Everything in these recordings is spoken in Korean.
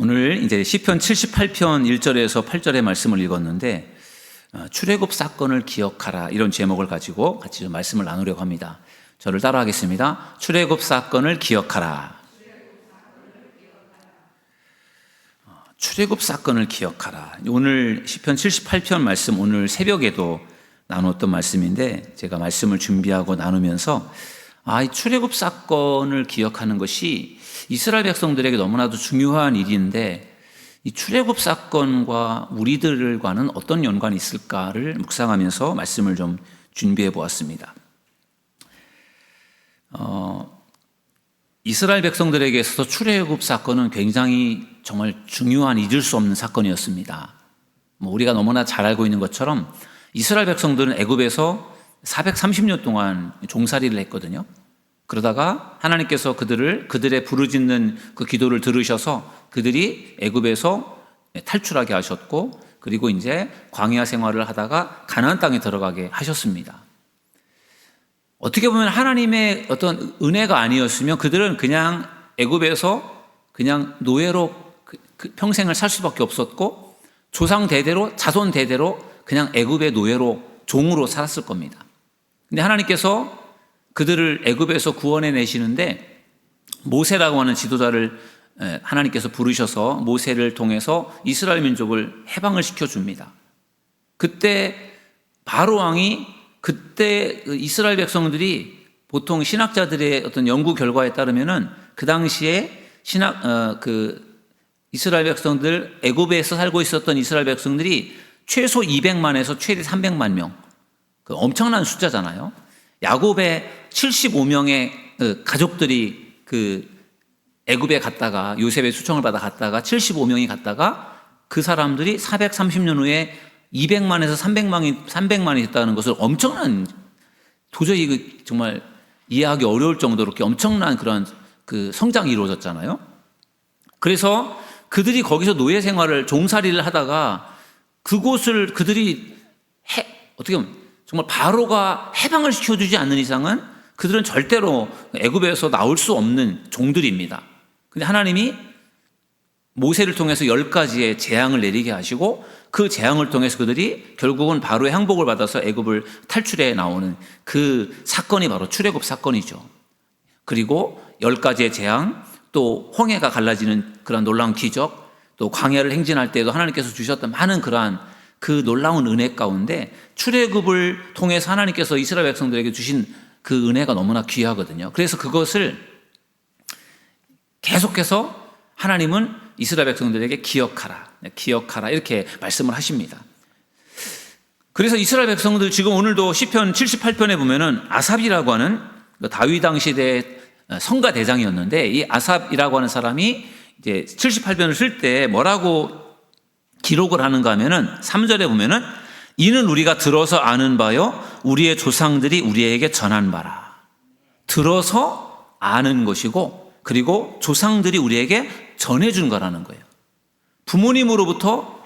오늘 이제 시편 78편 1절에서 8절의 말씀을 읽었는데 어, 출애굽 사건을 기억하라 이런 제목을 가지고 같이 좀 말씀을 나누려고 합니다. 저를 따라하겠습니다. 출애굽 사건을 기억하라. 어, 출애굽 사건을 기억하라. 오늘 시편 78편 말씀 오늘 새벽에도 나눴던 말씀인데 제가 말씀을 준비하고 나누면서 아, 이 출애굽 사건을 기억하는 것이 이스라엘 백성들에게 너무나도 중요한 일인데 이 출애굽 사건과 우리들과는 어떤 연관이 있을까를 묵상하면서 말씀을 좀 준비해 보았습니다. 어, 이스라엘 백성들에게 있어서 출애굽 사건은 굉장히 정말 중요한 잊을 수 없는 사건이었습니다. 뭐 우리가 너무나 잘 알고 있는 것처럼 이스라엘 백성들은 애굽에서 430년 동안 종살이를 했거든요. 그러다가 하나님께서 그들을 그들의 부르짖는 그 기도를 들으셔서 그들이 애굽에서 탈출하게 하셨고 그리고 이제 광야 생활을 하다가 가나안 땅에 들어가게 하셨습니다. 어떻게 보면 하나님의 어떤 은혜가 아니었으면 그들은 그냥 애굽에서 그냥 노예로 그 평생을 살 수밖에 없었고 조상 대대로 자손 대대로 그냥 애굽의 노예로 종으로 살았을 겁니다. 근데 하나님께서 그들을 애굽에서 구원해 내시는데 모세라고 하는 지도자를 하나님께서 부르셔서 모세를 통해서 이스라엘 민족을 해방을 시켜 줍니다. 그때 바로 왕이 그때 그 이스라엘 백성들이 보통 신학자들의 어떤 연구 결과에 따르면은 그 당시에 신학 어, 그 이스라엘 백성들 애굽에서 살고 있었던 이스라엘 백성들이 최소 200만에서 최대 300만 명. 그 엄청난 숫자잖아요. 야곱의 75명의 그 가족들이 그 애굽에 갔다가 요셉의 수청을 받아 갔다가 75명이 갔다가 그 사람들이 430년 후에 200만에서 300만이 300만이 됐다는 것을 엄청난 도저히 그 정말 이해하기 어려울 정도로 이렇게 엄청난 그런 그 성장이 이루어졌잖아요. 그래서 그들이 거기서 노예 생활을 종살이를 하다가 그곳을 그들이 해, 어떻게 보면 정말 바로가 해방을 시켜주지 않는 이상은 그들은 절대로 애굽에서 나올 수 없는 종들입니다. 근데 하나님이 모세를 통해서 열 가지의 재앙을 내리게 하시고 그 재앙을 통해서 그들이 결국은 바로의 항복을 받아서 애굽을 탈출해 나오는 그 사건이 바로 출애굽 사건이죠. 그리고 열 가지의 재앙, 또 홍해가 갈라지는 그런 놀라운 기적, 또 광야를 행진할 때도 하나님께서 주셨던 많은 그러한 그 놀라운 은혜 가운데 출애굽을 통해서 하나님께서 이스라엘 백성들에게 주신 그 은혜가 너무나 귀하거든요. 그래서 그것을 계속해서 하나님은 이스라엘 백성들에게 기억하라, 기억하라 이렇게 말씀을 하십니다. 그래서 이스라엘 백성들 지금 오늘도 시편 78편에 보면은 아삽이라고 하는 그 다윗 당시 대 성가 대장이었는데 이 아삽이라고 하는 사람이 이제 78편을 쓸 때 뭐라고 기록을 하는가 하면은 3절에 보면은 이는 우리가 들어서 아는 바요 우리의 조상들이 우리에게 전한 바라. 들어서 아는 것이고 그리고 조상들이 우리에게 전해 준 거라는 거예요. 부모님으로부터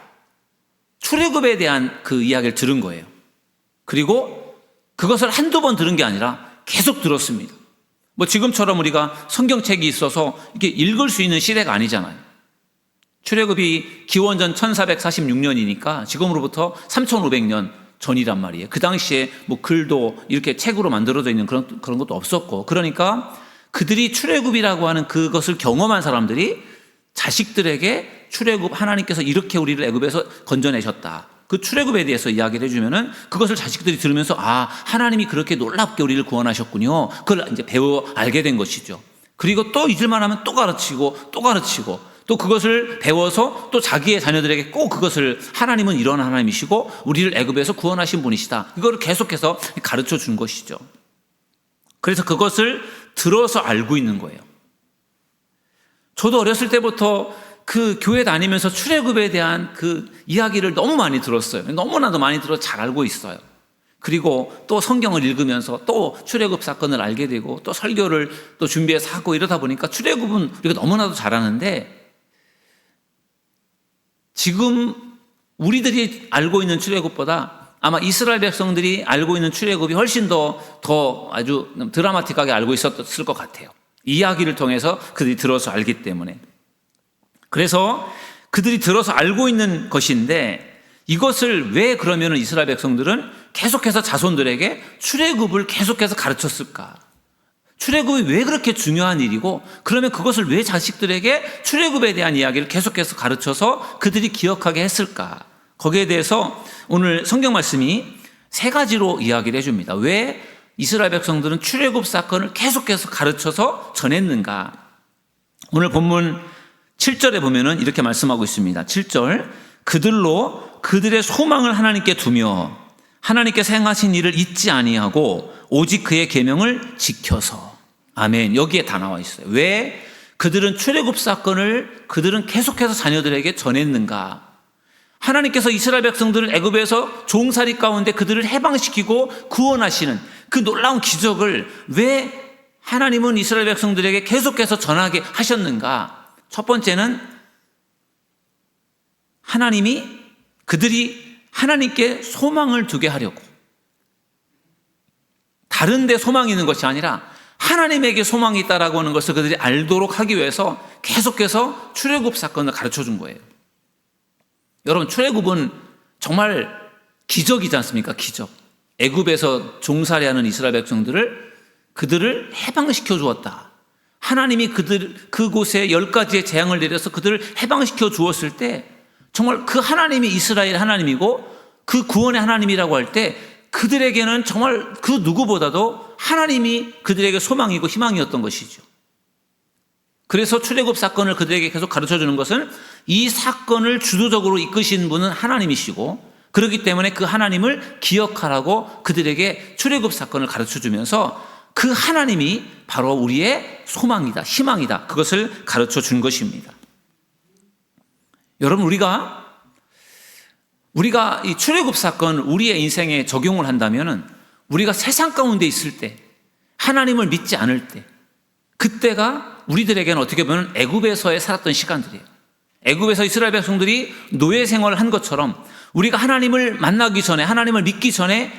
출애굽에 대한 그 이야기를 들은 거예요. 그리고 그것을 한두 번 들은 게 아니라 계속 들었습니다. 뭐 지금처럼 우리가 성경책이 있어서 이게 읽을 수 있는 시대가 아니잖아요. 출애굽이 기원전 1446년이니까 지금으로부터 3500년 전이란 말이에요. 그 당시에 뭐 글도 이렇게 책으로 만들어져 있는 그런 그런 것도 없었고 그러니까 그들이 출애굽이라고 하는 그것을 경험한 사람들이 자식들에게 출애굽 하나님께서 이렇게 우리를 애굽에서 건져내셨다. 그 출애굽에 대해서 이야기를 해주면은 그것을 자식들이 들으면서 아 하나님이 그렇게 놀랍게 우리를 구원하셨군요. 그걸 이제 배워 알게 된 것이죠. 그리고 또 잊을만 하면 또 가르치고 또 가르치고 또 그것을 배워서 또 자기의 자녀들에게 꼭 그것을 하나님은 이런 하나님이시고 우리를 애굽에서 구원하신 분이시다. 이걸 계속해서 가르쳐 준 것이죠. 그래서 그것을 들어서 알고 있는 거예요. 저도 어렸을 때부터 그 교회 다니면서 출애굽에 대한 그 이야기를 너무 많이 들었어요. 너무나도 많이 들어 잘 알고 있어요. 그리고 또 성경을 읽으면서 또 출애굽 사건을 알게 되고 또 설교를 또 준비해서 하고 이러다 보니까 출애굽은 우리가 너무나도 잘하는데 지금 우리들이 알고 있는 출애굽보다 아마 이스라엘 백성들이 알고 있는 출애굽이 훨씬 더, 더 아주 드라마틱하게 알고 있었을 것 같아요. 이야기를 통해서 그들이 들어서 알기 때문에. 그래서 그들이 들어서 알고 있는 것인데 이것을 왜 그러면 이스라엘 백성들은 계속해서 자손들에게 출애굽을 계속해서 가르쳤을까? 출애굽이 왜 그렇게 중요한 일이고 그러면 그것을 왜 자식들에게 출애굽에 대한 이야기를 계속해서 가르쳐서 그들이 기억하게 했을까? 거기에 대해서 오늘 성경 말씀이 세 가지로 이야기를 해줍니다. 왜 이스라엘 백성들은 출애굽 사건을 계속해서 가르쳐서 전했는가? 오늘 본문 7절에 보면은 이렇게 말씀하고 있습니다. 7절. 그들로 그들의 소망을 하나님께 두며 하나님께서 행하신 일을 잊지 아니하고 오직 그의 계명을 지켜서 아멘. 여기에 다 나와 있어요. 왜 그들은 출애굽 사건을 그들은 계속해서 자녀들에게 전했는가? 하나님께서 이스라엘 백성들을 애굽에서 종살이 가운데 그들을 해방시키고 구원하시는 그 놀라운 기적을 왜 하나님은 이스라엘 백성들에게 계속해서 전하게 하셨는가? 첫 번째는 하나님이 그들이 하나님께 소망을 두게 하려고 다른 데 소망이 있는 것이 아니라 하나님에게 소망이 있다라고 하는 것을 그들이 알도록 하기 위해서 계속해서 출애굽 사건을 가르쳐 준 거예요. 여러분 출애굽은 정말 기적이지 않습니까? 기적. 애굽에서 종살이하는 이스라엘 백성들을 그들을 해방시켜 주었다. 하나님이 그들 그곳에 열 가지의 재앙을 내려서 그들을 해방시켜 주었을 때 정말 그 하나님이 이스라엘 하나님이고 그 구원의 하나님이라고 할 때 그들에게는 정말 그 누구보다도 하나님이 그들에게 소망이고 희망이었던 것이죠. 그래서 출애굽 사건을 그들에게 계속 가르쳐 주는 것은 이 사건을 주도적으로 이끄신 분은 하나님이시고 그렇기 때문에 그 하나님을 기억하라고 그들에게 출애굽 사건을 가르쳐 주면서 그 하나님이 바로 우리의 소망이다, 희망이다. 그것을 가르쳐 준 것입니다. 여러분 우리가 우리가 이 출애굽 사건 우리의 인생에 적용을 한다면은 우리가 세상 가운데 있을 때 하나님을 믿지 않을 때 그때가 우리들에게는 어떻게 보면 애굽에서의 살았던 시간들이에요. 애굽에서 이스라엘 백성들이 노예 생활을 한 것처럼 우리가 하나님을 만나기 전에 하나님을 믿기 전에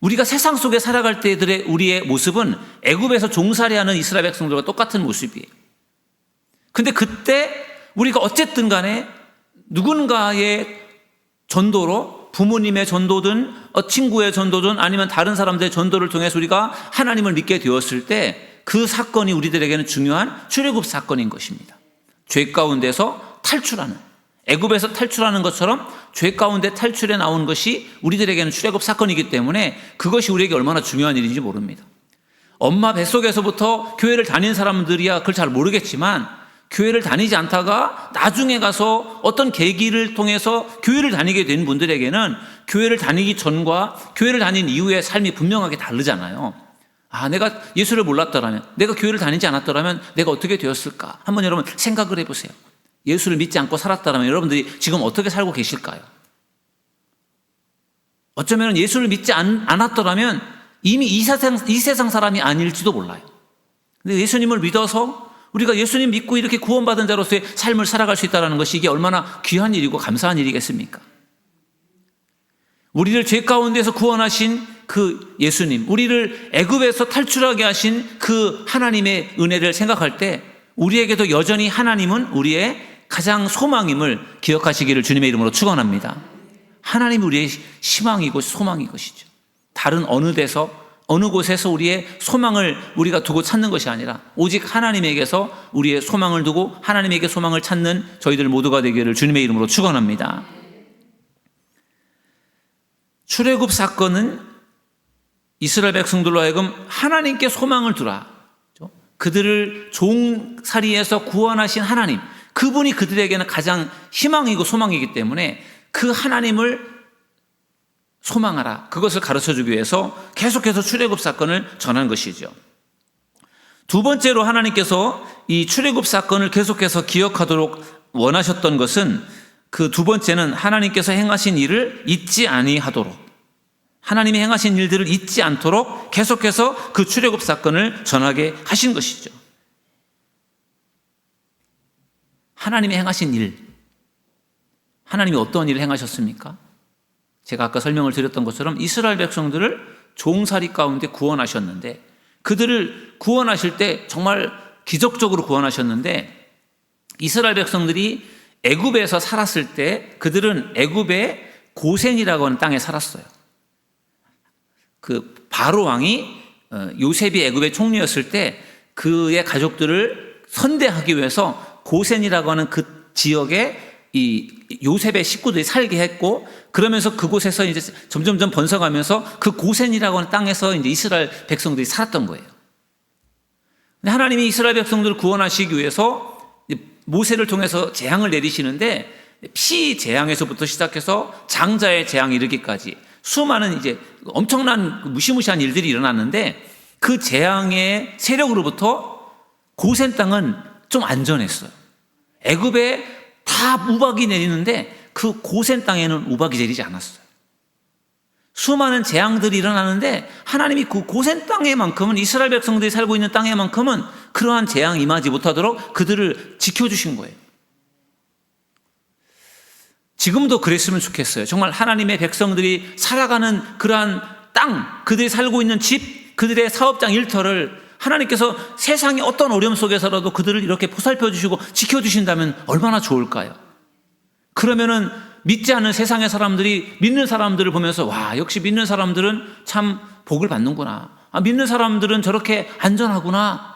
우리가 세상 속에 살아갈 때들의 우리의 모습은 애굽에서 종살이하는 이스라엘 백성들과 똑같은 모습이에요. 근데 그때 우리가 어쨌든 간에 누군가의 전도로 부모님의 전도든 어, 친구의 전도든 아니면 다른 사람들의 전도를 통해서 우리가 하나님을 믿게 되었을 때 그 사건이 우리들에게는 중요한 출애굽 사건인 것입니다. 죄 가운데서 탈출하는 애굽에서 탈출하는 것처럼 죄 가운데 탈출해 나온 것이 우리들에게는 출애굽 사건이기 때문에 그것이 우리에게 얼마나 중요한 일인지 모릅니다. 엄마 뱃속에서부터 교회를 다닌 사람들이야 그걸 잘 모르겠지만 교회를 다니지 않다가 나중에 가서 어떤 계기를 통해서 교회를 다니게 된 분들에게는 교회를 다니기 전과 교회를 다닌 이후의 삶이 분명하게 다르잖아요. 아, 내가 예수를 몰랐더라면, 내가 교회를 다니지 않았더라면 내가 어떻게 되었을까? 한번 여러분 생각을 해보세요. 예수를 믿지 않고 살았다면 여러분들이 지금 어떻게 살고 계실까요? 어쩌면 예수를 믿지 않, 않았더라면 이미 이 세상, 이 세상 사람이 아닐지도 몰라요. 근데 예수님을 믿어서 우리가 예수님 믿고 이렇게 구원받은 자로서의 삶을 살아갈 수 있다는 것이 이게 얼마나 귀한 일이고 감사한 일이겠습니까? 우리를 죄 가운데서 구원하신 그 예수님, 우리를 애굽에서 탈출하게 하신 그 하나님의 은혜를 생각할 때 우리에게도 여전히 하나님은 우리의 가장 소망임을 기억하시기를 주님의 이름으로 축원합니다. 하나님이 우리의 희망이고 소망이 것이죠. 다른 어느 데서 어느 곳에서 우리의 소망을 우리가 두고 찾는 것이 아니라 오직 하나님에게서 우리의 소망을 두고 하나님에게 소망을 찾는 저희들 모두가 되기를 주님의 이름으로 축원합니다. 출애굽 사건은 이스라엘 백성들로 하여금 하나님께 소망을 두라. 그들을 종살이에서 구원하신 하나님, 그분이 그들에게는 가장 희망이고 소망이기 때문에 그 하나님을 소망하라. 그것을 가르쳐 주기 위해서 계속해서 출애굽 사건을 전한 것이죠. 두 번째로 하나님께서 이 출애굽 사건을 계속해서 기억하도록 원하셨던 것은 그 두 번째는 하나님께서 행하신 일을 잊지 아니하도록 하나님이 행하신 일들을 잊지 않도록 계속해서 그 출애굽 사건을 전하게 하신 것이죠. 하나님이 행하신 일 하나님이 어떤 일을 행하셨습니까? 제가 아까 설명을 드렸던 것처럼 이스라엘 백성들을 종살이 가운데 구원하셨는데 그들을 구원하실 때 정말 기적적으로 구원하셨는데 이스라엘 백성들이 애굽에서 살았을 때 그들은 애굽의 고센이라고 하는 땅에 살았어요. 그 바로 왕이 어, 요셉이 애굽의 총리였을 때 그의 가족들을 선대하기 위해서 고센이라고 하는 그 지역에 이 요셉의 식구들이 살게 했고 그러면서 그곳에서 이제 점점점 번성하면서 그 고센이라고 하는 땅에서 이제 이스라엘 백성들이 살았던 거예요. 근데 하나님이 이스라엘 백성들을 구원하시기 위해서 모세를 통해서 재앙을 내리시는데 피 재앙에서부터 시작해서 장자의 재앙 이르기까지 수많은 이제 엄청난 무시무시한 일들이 일어났는데 그 재앙의 세력으로부터 고센 땅은 좀 안전했어요. 애굽에 다 우박이 내리는데 그 고센 땅에는 우박이 내리지 않았어요. 수많은 재앙들이 일어나는데 하나님이 그 고센 땅에만큼은 이스라엘 백성들이 살고 있는 땅에만큼은 그러한 재앙 임하지 못하도록 그들을 지켜주신 거예요. 지금도 그랬으면 좋겠어요. 정말 하나님의 백성들이 살아가는 그러한 땅, 그들이 살고 있는 집, 그들의 사업장 일터를 하나님께서 세상의 어떤 어려움 속에서라도 그들을 이렇게 보살펴 주시고 지켜 주신다면 얼마나 좋을까요? 그러면은 믿지 않는 세상의 사람들이 믿는 사람들을 보면서 와, 역시 믿는 사람들은 참 복을 받는구나. 아, 믿는 사람들은 저렇게 안전하구나.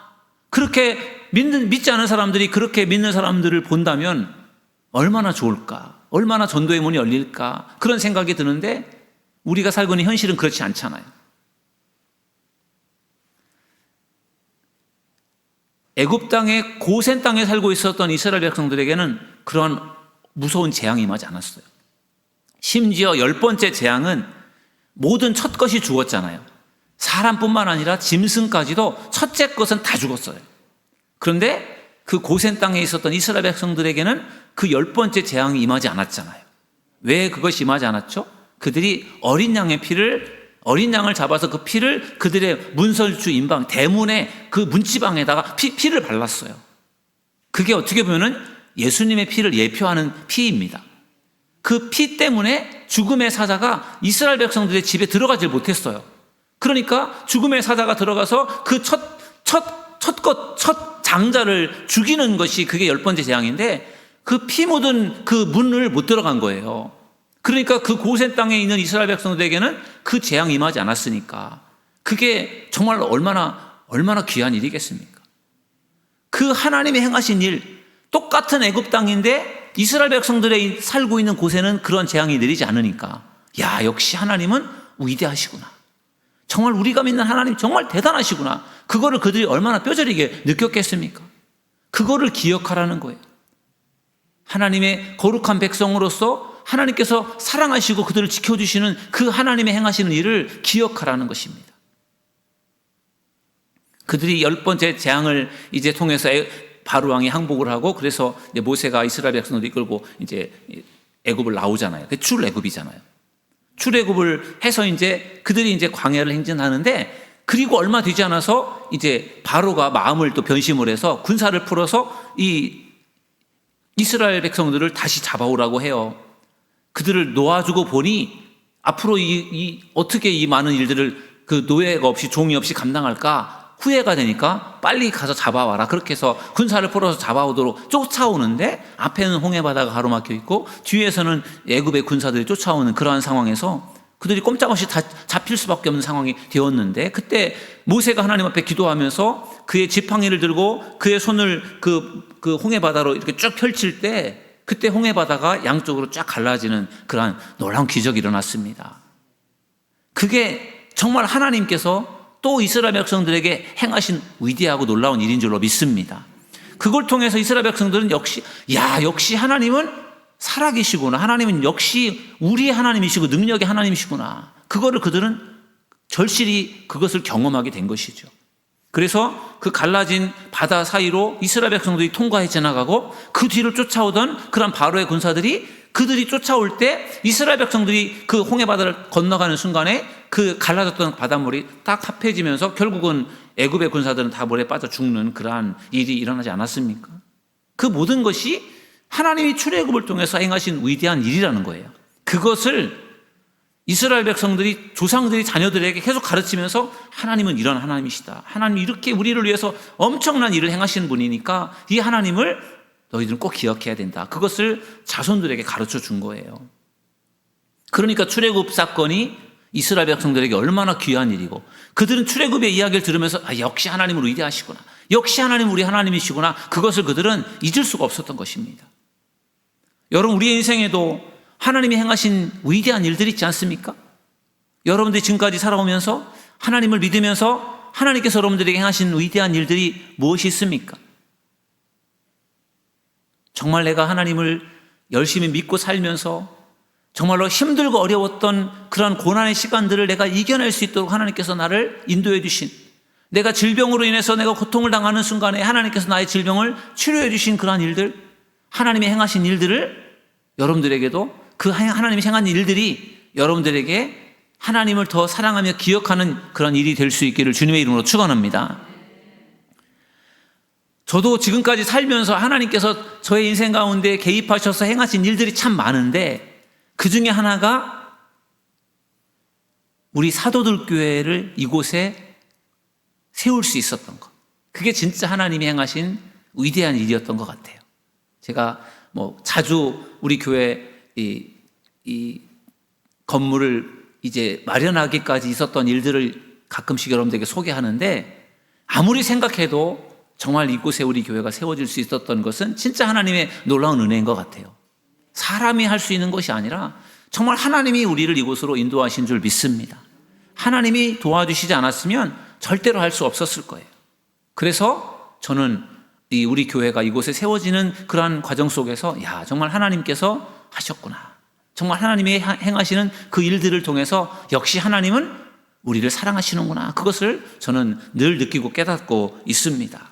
그렇게 믿는, 믿지 않은 사람들이 그렇게 믿는 사람들을 본다면 얼마나 좋을까? 얼마나 전도의 문이 열릴까? 그런 생각이 드는데 우리가 살고 있는 현실은 그렇지 않잖아요. 애굽 땅에 고센 땅에 살고 있었던 이스라엘 백성들에게는 그러한 무서운 재앙이 임하지 않았어요. 심지어 열 번째 재앙은 모든 첫 것이 죽었잖아요. 사람뿐만 아니라 짐승까지도 첫째 것은 다 죽었어요. 그런데 그 고센 땅에 있었던 이스라엘 백성들에게는 그 열 번째 재앙이 임하지 않았잖아요. 왜 그것이 임하지 않았죠? 그들이 어린 양의 피를 어린 양을 잡아서 그 피를 그들의 문설주 인방 대문의 그 문지방에다가 피, 피를 발랐어요. 그게 어떻게 보면은 예수님의 피를 예표하는 피입니다. 그 피 때문에 죽음의 사자가 이스라엘 백성들의 집에 들어가질 못했어요. 그러니까 죽음의 사자가 들어가서 그 첫, 첫, 첫 것, 첫 장자를 죽이는 것이 그게 열 번째 재앙인데 그 피 묻은 그 문을 못 들어간 거예요. 그러니까 그 고센 땅에 있는 이스라엘 백성들에게는 그 재앙이 임하지 않았으니까 그게 정말 얼마나 얼마나 귀한 일이겠습니까? 그 하나님이 행하신 일 똑같은 애굽 땅인데 이스라엘 백성들의 살고 있는 곳에는 그런 재앙이 내리지 않으니까 야 역시 하나님은 위대하시구나. 정말 우리가 믿는 하나님 정말 대단하시구나. 그거를 그들이 얼마나 뼈저리게 느꼈겠습니까? 그거를 기억하라는 거예요. 하나님의 거룩한 백성으로서 하나님께서 사랑하시고 그들을 지켜주시는 그 하나님의 행하시는 일을 기억하라는 것입니다. 그들이 열 번째 재앙을 이제 통해서 바로 왕이 항복을 하고 그래서 모세가 이스라엘 백성을 이끌고 이제 애굽을 나오잖아요. 그 출애굽이잖아요. 출애굽을 해서 이제 그들이 이제 광야를 행진하는데 그리고 얼마 되지 않아서 이제 바로가 마음을 또 변심을 해서 군사를 풀어서 이 이스라엘 백성들을 다시 잡아오라고 해요. 그들을 놓아주고 보니 앞으로 이, 이 어떻게 이 많은 일들을 그 노예가 없이 종이 없이 감당할까 후회가 되니까 빨리 가서 잡아와라. 그렇게 해서 군사를 풀어서 잡아오도록 쫓아오는데 앞에는 홍해 바다가 가로막혀 있고 뒤에서는 애굽의 군사들이 쫓아오는 그러한 상황에서 그들이 꼼짝없이 다 잡힐 수밖에 없는 상황이 되었는데 그때 모세가 하나님 앞에 기도하면서 그의 지팡이를 들고 그의 손을 그, 그 홍해 바다로 이렇게 쭉 펼칠 때 그때 홍해 바다가 양쪽으로 쫙 갈라지는 그러한 놀라운 기적이 일어났습니다. 그게 정말 하나님께서 또 이스라엘 백성들에게 행하신 위대하고 놀라운 일인 줄로 믿습니다. 그걸 통해서 이스라엘 백성들은 역시 야 역시 하나님은 살아계시구나. 하나님은 역시 우리의 하나님이시고 능력의 하나님이시구나. 그거를 그들은 절실히 그것을 경험하게 된 것이죠. 그래서 그 갈라진 바다 사이로 이스라엘 백성들이 통과해 지나가고 그 뒤를 쫓아오던 그런 바로의 군사들이 그들이 쫓아올 때 이스라엘 백성들이 그 홍해 바다를 건너가는 순간에 그 갈라졌던 바닷물이 딱 합해지면서 결국은 애굽의 군사들은 다 물에 빠져 죽는 그러한 일이 일어나지 않았습니까? 그 모든 것이 하나님이 출애굽을 통해서 행하신 위대한 일이라는 거예요. 그것을 이스라엘 백성들이 조상들이 자녀들에게 계속 가르치면서 하나님은 이런 하나님이시다. 하나님 이렇게 우리를 위해서 엄청난 일을 행하시는 분이니까 이 하나님을 너희들은 꼭 기억해야 된다. 그것을 자손들에게 가르쳐 준 거예요. 그러니까 출애굽 사건이 이스라엘 백성들에게 얼마나 귀한 일이고 그들은 출애굽의 이야기를 들으면서 아, 역시 하나님은 위대하시구나. 역시 하나님 우리 하나님이시구나. 그것을 그들은 잊을 수가 없었던 것입니다. 여러분 우리의 인생에도 하나님이 행하신 위대한 일들이 있지 않습니까? 여러분들이 지금까지 살아오면서 하나님을 믿으면서 하나님께서 여러분들에게 행하신 위대한 일들이 무엇이 있습니까? 정말 내가 하나님을 열심히 믿고 살면서 정말로 힘들고 어려웠던 그런 고난의 시간들을 내가 이겨낼 수 있도록 하나님께서 나를 인도해 주신 내가 질병으로 인해서 내가 고통을 당하는 순간에 하나님께서 나의 질병을 치료해 주신 그러한 일들 하나님이 행하신 일들을 여러분들에게도 그 하나님이 행한 일들이 여러분들에게 하나님을 더 사랑하며 기억하는 그런 일이 될 수 있기를 주님의 이름으로 축원합니다. 저도 지금까지 살면서 하나님께서 저의 인생 가운데 개입하셔서 행하신 일들이 참 많은데 그 중에 하나가 우리 사도들 교회를 이곳에 세울 수 있었던 것. 그게 진짜 하나님이 행하신 위대한 일이었던 것 같아요. 제가 뭐 자주 우리 교회 이, 이 건물을 이제 마련하기까지 있었던 일들을 가끔씩 여러분들에게 소개하는데 아무리 생각해도 정말 이곳에 우리 교회가 세워질 수 있었던 것은 진짜 하나님의 놀라운 은혜인 것 같아요. 사람이 할 수 있는 것이 아니라 정말 하나님이 우리를 이곳으로 인도하신 줄 믿습니다. 하나님이 도와주시지 않았으면 절대로 할 수 없었을 거예요. 그래서 저는 이 우리 교회가 이곳에 세워지는 그러한 과정 속에서 야, 정말 하나님께서 하셨구나. 정말 하나님이 행하시는 그 일들을 통해서 역시 하나님은 우리를 사랑하시는구나. 그것을 저는 늘 느끼고 깨닫고 있습니다.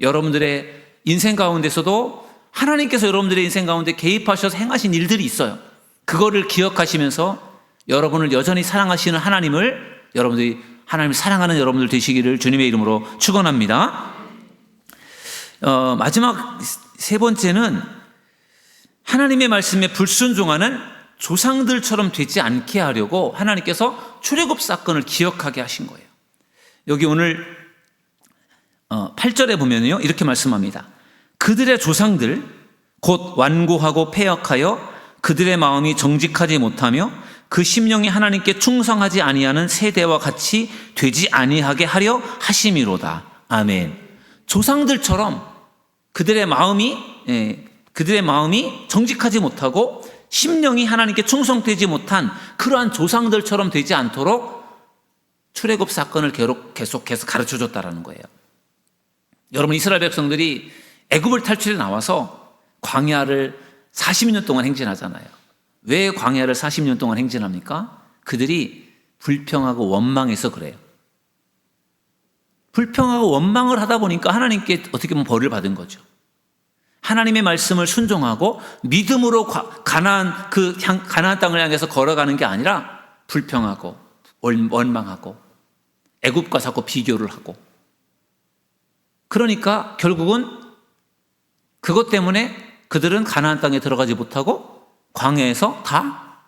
여러분들의 인생 가운데서도 하나님께서 여러분들의 인생 가운데 개입하셔서 행하신 일들이 있어요. 그거를 기억하시면서 여러분을 여전히 사랑하시는 하나님을 여러분들이 하나님을 사랑하는 여러분들 되시기를 주님의 이름으로 축원합니다. 어, 마지막 세 번째는 하나님의 말씀에 불순종하는 조상들처럼 되지 않게 하려고 하나님께서 출애굽 사건을 기억하게 하신 거예요. 여기 오늘 8절에 어, 보면요. 이렇게 말씀합니다. 그들의 조상들 곧 완고하고 폐역하여 그들의 마음이 정직하지 못하며 그 심령이 하나님께 충성하지 아니하는 세대와 같이 되지 아니하게 하려 하심이로다. 아멘. 조상들처럼 그들의 마음이 예, 그들의 마음이 정직하지 못하고 심령이 하나님께 충성되지 못한 그러한 조상들처럼 되지 않도록 출애굽 사건을 계속해서 가르쳐 줬다라는 거예요. 여러분 이스라엘 백성들이 애굽을 탈출해 나와서 광야를 40년 동안 행진하잖아요. 왜 광야를 40년 동안 행진합니까? 그들이 불평하고 원망해서 그래요. 불평하고 원망을 하다 보니까 하나님께 어떻게 보면 벌을 받은 거죠. 하나님의 말씀을 순종하고 믿음으로 가나안 그 가나안 땅을 향해서 걸어가는 게 아니라 불평하고 원망하고 애굽과 자꾸 비교를 하고 그러니까 결국은 그것 때문에 그들은 가나안 땅에 들어가지 못하고 광야에서 다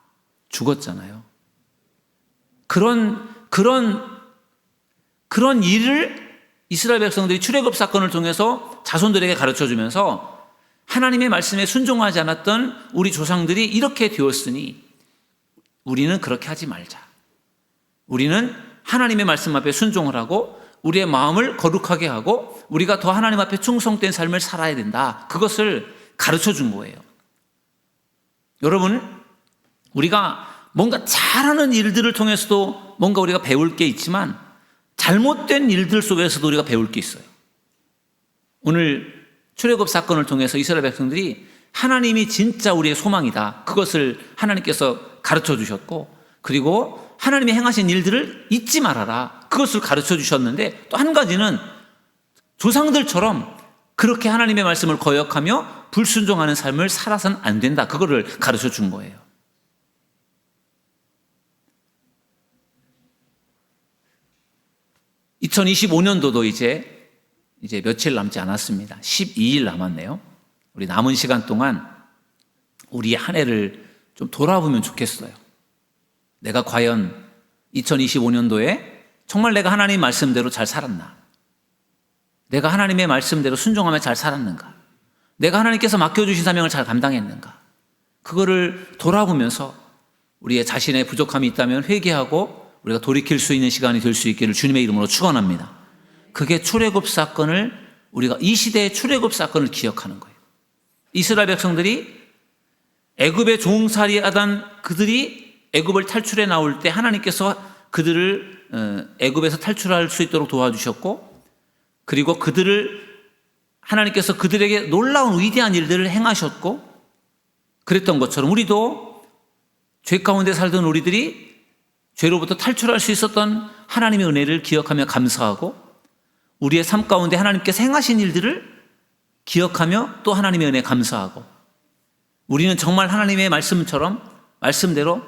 죽었잖아요. 그런 그런 그런 일을 이스라엘 백성들이 출애굽 사건을 통해서 자손들에게 가르쳐 주면서 하나님의 말씀에 순종하지 않았던 우리 조상들이 이렇게 되었으니 우리는 그렇게 하지 말자. 우리는 하나님의 말씀 앞에 순종을 하고 우리의 마음을 거룩하게 하고 우리가 더 하나님 앞에 충성된 삶을 살아야 된다. 그것을 가르쳐 준 거예요. 여러분, 우리가 뭔가 잘하는 일들을 통해서도 뭔가 우리가 배울 게 있지만 잘못된 일들 속에서도 우리가 배울 게 있어요. 오늘 출애굽 사건을 통해서 이스라엘 백성들이 하나님이 진짜 우리의 소망이다. 그것을 하나님께서 가르쳐 주셨고 그리고 하나님이 행하신 일들을 잊지 말아라. 그것을 가르쳐 주셨는데 또 한 가지는 조상들처럼 그렇게 하나님의 말씀을 거역하며 불순종하는 삶을 살아서는 안 된다. 그거를 가르쳐 준 거예요. (2025년도도) 이제 이제 며칠 남지 않았습니다. 12일 남았네요. 우리 남은 시간 동안 우리 한 해를 좀 돌아보면 좋겠어요. 내가 과연 2025년도에 정말 내가 하나님 말씀대로 잘 살았나? 내가 하나님의 말씀대로 순종하며 잘 살았는가? 내가 하나님께서 맡겨주신 사명을 잘 감당했는가? 그거를 돌아보면서 우리의 자신의 부족함이 있다면 회개하고 우리가 돌이킬 수 있는 시간이 될 수 있기를 주님의 이름으로 축원합니다. 그게 출애굽 사건을 우리가 이 시대의 출애굽 사건을 기억하는 거예요. 이스라엘 백성들이 애굽에 종살이하던 그들이 애굽을 탈출해 나올 때 하나님께서 그들을 어, 애굽에서 탈출할 수 있도록 도와주셨고 그리고 그들을 하나님께서 그들에게 놀라운 위대한 일들을 행하셨고 그랬던 것처럼 우리도 죄 가운데 살던 우리들이 죄로부터 탈출할 수 있었던 하나님의 은혜를 기억하며 감사하고 우리의 삶 가운데 하나님께서 행하신 일들을 기억하며 또 하나님의 은혜에 감사하고 우리는 정말 하나님의 말씀처럼 말씀대로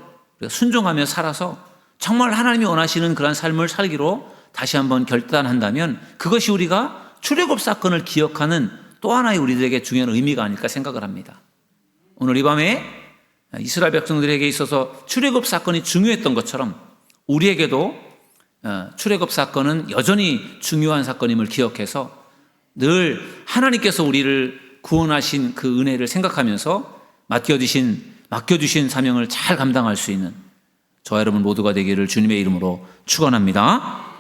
순종하며 살아서 정말 하나님이 원하시는 그런 삶을 살기로 다시 한번 결단한다면 그것이 우리가 출애굽 사건을 기억하는 또 하나의 우리들에게 중요한 의미가 아닐까 생각을 합니다. 오늘 이 밤에 이스라엘 백성들에게 있어서 출애굽 사건이 중요했던 것처럼 우리에게도 어, 출애굽 사건은 여전히 중요한 사건임을 기억해서 늘 하나님께서 우리를 구원하신 그 은혜를 생각하면서 맡겨주신 맡겨주신 사명을 잘 감당할 수 있는 저와 여러분 모두가 되기를 주님의 이름으로 축원합니다.